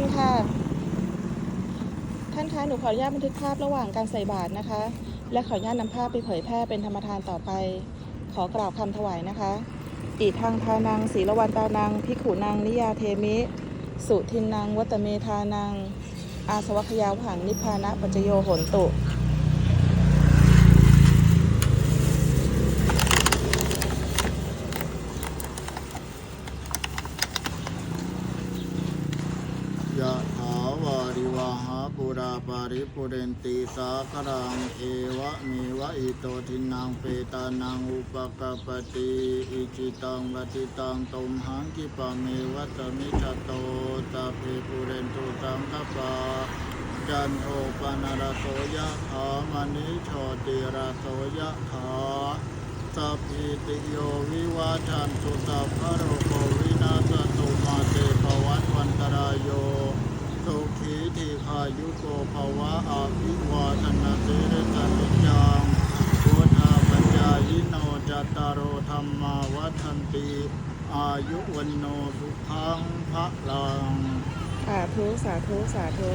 นค่ะ ท่านคะ หนูขออนุญาตบันทึกภาพระหว่างการใส่บาตรนะคะ และขออนุญาตนำภาพไปเผยแพร่เป็นธรรมทานต่อไป ขอกล่าวคำถวายนะคะอิทังทานังศีลวันตานังพิกขุนังนิยาเทมิ สุทินนังวัตเมทานัง อาสวัคยาวหังนิพพานะปัจจโยโหนตุ ยะถาวาริว หาปุราปาริปุเรนตีสาครังเอวะเมวะอิโตทินังเปตานังอุปกปปติอิจิตังปฏิตังตุมหังกิปะเมวัตมิจโตตาเพปุเรนตุสังกปาจันโทปนารโสยะถามณิโชติราโสยะถาสัพพิติโยวิวาชันตุสัพพะโรโควินาศตุมาเตภวัตวันตรายโยสุขีทีขายุ โกภวะอาภิวาทนาสิริสนิจังพุทธาปัญญายิโนจัตตารโอธรรมาวัฏันติ อายุวันโนสุขังพระลัง สาธุ สาธุ สาธุ